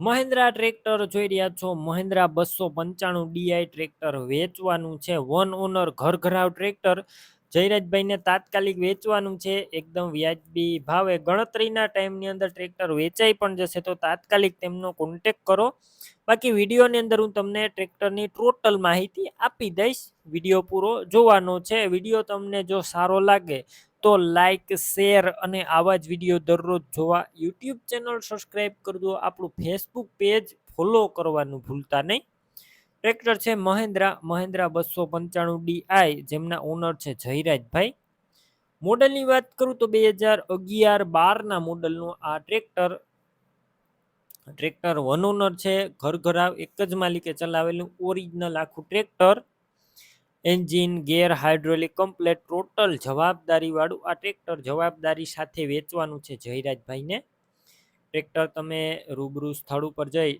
Mahindra tractor જોઈ રહ્યા છો. મહિન્દ્રા બસો પંચાણું ડીઆઈ ટ્રેક્ટર વેચવાનું છે. વન ઓનર ઘર ઘરાવ ટ્રેક્ટર જયરાજભાઈને તાત્કાલિક વેચવાનું છે. એકદમ વ્યાજબી ભાવે ગણતરીના ટાઈમની અંદર ટ્રેક્ટર વેચાઈ પણ જશે તો તાત્કાલિક તેમનો કોન્ટેક કરો. બાકી વિડીયોની અંદર હું તમને ટ્રેક્ટરની ટોટલ માહિતી આપી દઈશ. વીડિયો પૂરો જોવાનો છે. વીડિયો તમને જો સારો લાગે તો લાઈક શેર અને આવા જ વીડિયો દરરોજ જોવા યુટ્યુબ ચેનલ સબસ્ક્રાઈબ કરજો. આપણું ફેસબુક પેજ ફોલો કરવાનું ભૂલતા નહીં. ટ્રેક્ટર છે મહેન્દ્રા મહેન્દ્રા બસો પંચાણું ડીઆઈ જેમના ઓનર છે જયરાજભાઈ. મોડલની વાત કરું તો બે હજાર અગિયાર બારના મોડલનું આ ટ્રેક્ટર ટ્રેક્ટર વન ઓનર છે, ઘર ઘરાવ એક જ માલિકે ચલાવેલું ઓરિજિનલ આખું tractor. Engine gear hydraulic complete total જવાબદારીવાળું આ ટ્રેક્ટર જવાબદારી સાથે વેચવાનું છે જયરાજભાઈને. ટ્રેક્ટર તમે રૂબરૂ સ્થળ ઉપર જઈ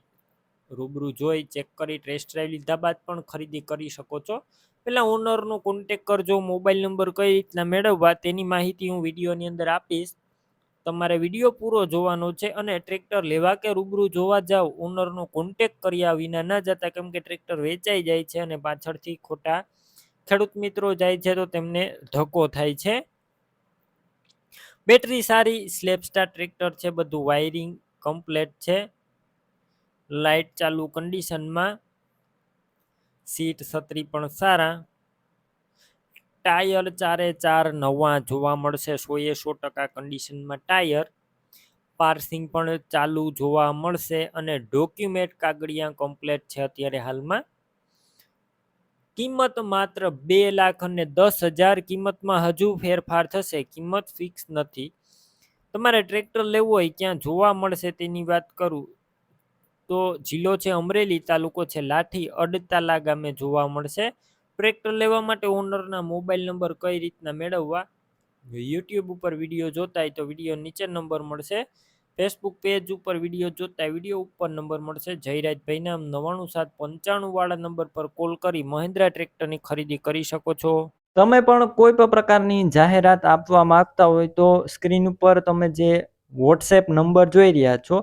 રૂબરૂ જોઈ ચેક કરી ટેસ્ટ ડ્રાઈવ લીધા બાદ પણ ખરીદી કરી શકો છો. પહેલાં ઓનરનો કોન્ટેક કરજો મોબાઈલ નંબર કઈ રીતના મેળવવા તેની માહિતી હું વિડીયોની અંદર આપીશ. તમારે વીડિયો પૂરો જોવાનો છે અને ટ્રેક્ટર લેવા કે રૂબરૂ જોવા જાવ ઓનરનો કોન્ટેક કર્યા વિના ન જતા, કેમ કે ટ્રેક્ટર વેચાઈ જાય છે અને પાછળથી ખોટા ખેડૂત મિત્રો જાય છે તો તેમને ધક્કો થાય છે. બેટરી સારી સ્લેપસ્ટાર ટ્રેક્ટર છે, બધું વાયરિંગ કમ્પ્લેટ છે. લાઇટ ચાલુ કન્ડિશનમાં સીટ છત્રી પણ સારા. ટાયર ચારે ચાર નવા જોવા મળશે સો એ સો ટકા કન્ડિશનમાં ટાયર. પાર્સિંગ પણ ચાલુ જોવા મળશે અને ડોક્યુમેન્ટ કાગળિયા કમ્પ્લેટ છે અત્યારે હાલમાં. કિંમત માત્ર બે લાખ અને દસ હજાર કિંમતમાં હજુ ફેરફાર થશે, કિંમત ફિક્સ નથી. તમારે ટ્રેક્ટર લેવું હોય ક્યાં જોવા મળશે તેની વાત કરું. તો જિલ્લો છે અમરેલી, તાલુકો છે લાઠી, અડતાલા ગામે જોવા મળશે. ટ્રેક્ટર લેવા માટે ઓનરના મોબાઈલ નંબર કઈ રીતના મેળવવા? યુટ્યુબ ઉપર વીડિયો જોતા હોય તો વીડિયો નીચે નંબર મળશે. ફેસબુક પેજ ઉપર વીડિયો જોતા વીડિયો ઉપર નંબર મળશે. જયરાજભાઈના નવાણું સાત પંચાણું વાળા નંબર પર કોલ કરી મહિન્દ્રા ટ્રેક્ટરની ખરીદી કરી શકો છો. તમે પણ કોઈ પણ પ્રકારની જાહેરાત આપવા માંગતા હોય તો સ્ક્રીન ઉપર તમે જે વોટ્સએપ નંબર જોઈ રહ્યા છો